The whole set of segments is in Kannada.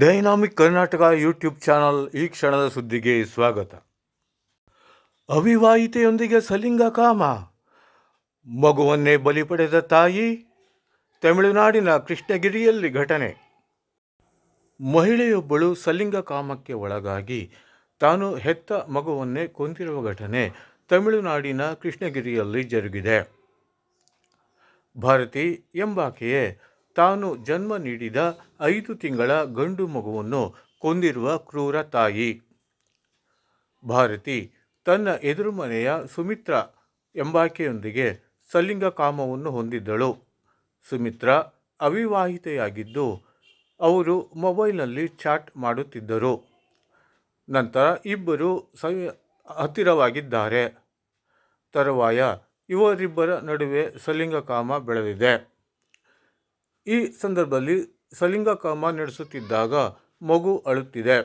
ಡೈನಾಮಿಕ್ ಕರ್ನಾಟಕ ಯೂಟ್ಯೂಬ್ ಚಾನಲ್ ಈ ಕ್ಷಣದ ಸುದ್ದಿಗೆ ಸ್ವಾಗತ. ಅವಿವಾಹಿತೆಯೊಂದಿಗೆ ಸಲಿಂಗ ಕಾಮ. ಮಗುವನ್ನೇ ಬಲಿ ಪಡೆದ ತಾಯಿ ತಮಿಳುನಾಡಿನ ಕೃಷ್ಣಗಿರಿಯಲ್ಲಿ ಘಟನೆ. ಮಹಿಳೆಯೊಬ್ಬಳು ಸಲಿಂಗ ಕಾಮಕ್ಕೆ ಒಳಗಾಗಿ ತಾನು ಹೆತ್ತ ಮಗುವನ್ನೇ ಕೊಂದಿರುವ ಘಟನೆ ತಮಿಳುನಾಡಿನ ಕೃಷ್ಣಗಿರಿಯಲ್ಲಿ ಜರುಗಿದೆ. ಭಾರತಿ ಎಂಬಾಕೆಯೇ ತಾನು ಜನ್ಮ ನೀಡಿದ ಐದು ತಿಂಗಳ ಗಂಡು ಮಗುವನ್ನು ಕೊಂದಿರುವ ಕ್ರೂರ ತಾಯಿ. ಭಾರತಿ, ತನ್ನ ಎದುರು ಮನೆಯ ಸುಮಿತ್ರ ಎಂಬಾಕೆಯೊಂದಿಗೆ ಸಲಿಂಗ ಕಾಮವನ್ನು ಹೊಂದಿದ್ದಳು. ಸುಮಿತ್ರ ಅವಿವಾಹಿತೆಯಾಗಿದ್ದು, ಅವರು ಮೊಬೈಲ್ನಲ್ಲಿ ಚಾಟ್ ಮಾಡುತ್ತಿದ್ದರು. ನಂತರ ಇಬ್ಬರು ಸ ಹತ್ತಿರವಾಗಿದ್ದಾರೆ. ತರುವಾಯ ಇವರಿಬ್ಬರ ನಡುವೆ ಸಲಿಂಗಕಾಮ ಬೆಳೆದಿದೆ. ಈ ಸಂದರ್ಭದಲ್ಲಿ ಸಲಿಂಗಕಾಮ ನಡೆಸುತ್ತಿದ್ದಾಗ ಮಗು ಅಳುತ್ತಿದೆ.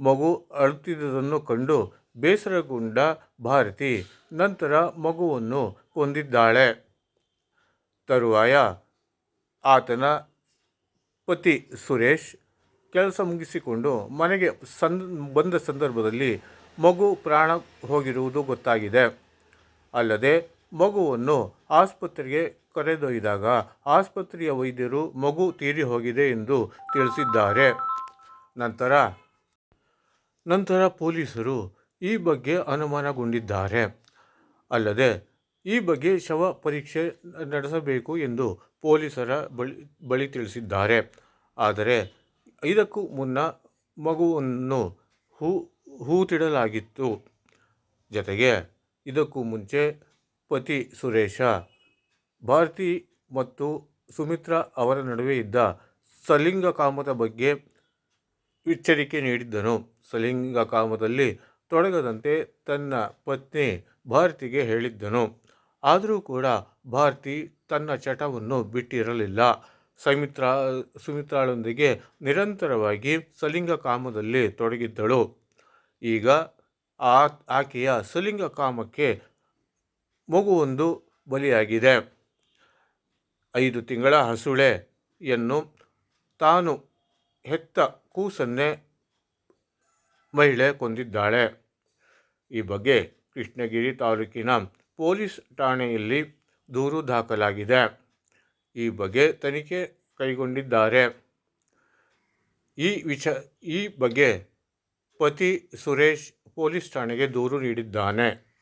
ಮಗು ಅಳುತ್ತಿದ್ದುದನ್ನು ಕಂಡು ಬೇಸರಗೊಂಡ ಭಾರತಿ ನಂತರ ಮಗುವನ್ನು ಕೊಂದಿದ್ದಾಳೆ ತರುವಾಯ ಆತನ ಪತಿ ಸುರೇಶ್ ಕೆಲಸ ಮುಗಿಸಿಕೊಂಡು ಮನೆಗೆ ಸಂದ್, ಬಂದ ಸಂದರ್ಭದಲ್ಲಿ ಮಗು ಪ್ರಾಣ ಹೋಗಿರುವುದು ಗೊತ್ತಾಗಿದೆ. ಅಲ್ಲದೆ ಮಗುವನ್ನು ಆಸ್ಪತ್ರೆಗೆ ಕರೆದೊಯ್ದಾಗ ಆಸ್ಪತ್ರೆಯ ವೈದ್ಯರು ಮಗು ತೀರಿ ಹೋಗಿದೆ ಎಂದು ತಿಳಿಸಿದ್ದಾರೆ. ನಂತರ ನಂತರ ಪೊಲೀಸರು ಈ ಬಗ್ಗೆ ಅನುಮಾನಗೊಂಡಿದ್ದಾರೆ. ಅಲ್ಲದೆ, ಈ ಬಗ್ಗೆ ಶವ ಪರೀಕ್ಷೆ ನಡೆಸಬೇಕು ಎಂದು ಪೊಲೀಸರ ಬಳಿ ಬಳಿ ತಿಳಿಸಿದ್ದಾರೆ. ಆದರೆ ಇದಕ್ಕೂ ಮುನ್ನ ಮಗುವನ್ನು ಹೂ, ಹೂತಿಡಲಾಗಿತ್ತು. ಜೊತೆಗೆ, ಇದಕ್ಕೂ ಮುಂಚೆ ಪತಿ ಸುರೇಶ, ಭಾರತಿ ಮತ್ತು ಸುಮಿತ್ರಾ ಅವರ ನಡುವೆ ಇದ್ದ ಸಲಿಂಗ ಕಾಮದ ಬಗ್ಗೆ ಎಚ್ಚರಿಕೆ ನೀಡಿದ್ದನು. ಸಲಿಂಗ ಕಾಮದಲ್ಲಿ ತೊಡಗದಂತೆ ತನ್ನ ಪತ್ನಿ ಭಾರತಿಗೆ ಹೇಳಿದ್ದನು. ಆದರೂ ಕೂಡ ಭಾರತಿ ತನ್ನ ಚಟವನ್ನು ಬಿಟ್ಟಿರಲಿಲ್ಲ. ಸುಮಿತ್ರಾ, ಸುಮಿತ್ರಾಳೊಂದಿಗೆ ನಿರಂತರವಾಗಿ ಸಲಿಂಗ ಕಾಮದಲ್ಲಿ ತೊಡಗಿದ್ದಳು. ಈಗ ಆ, ಆಕೆಯ ಸಲಿಂಗ ಕಾಮಕ್ಕೆ ಮಗುವೊಂದು ಬಲಿಯಾಗಿದೆ. ಐದು ತಿಂಗಳ ಹಸುಳೆಯನ್ನು ತಾನು ಹೆತ್ತ ಕೂಸನ್ನೇ ಮಹಿಳೆ ಕೊಂದಿದ್ದಾಳೆ. ಈ ಬಗ್ಗೆ ಕೃಷ್ಣಗಿರಿ ತಾಲೂಕಿನ ಪೊಲೀಸ್ ಠಾಣೆಯಲ್ಲಿ ದೂರು ದಾಖಲಾಗಿದೆ. ಈ ಬಗ್ಗೆ ತನಿಖೆ ಕೈಗೊಂಡಿದ್ದಾರೆ. ಈ ವಿಚ, ಈ ಬಗ್ಗೆ ಪತಿ ಸುರೇಶ್ ಪೊಲೀಸ್ ಠಾಣೆಗೆ ದೂರು ನೀಡಿದ್ದಾನೆ.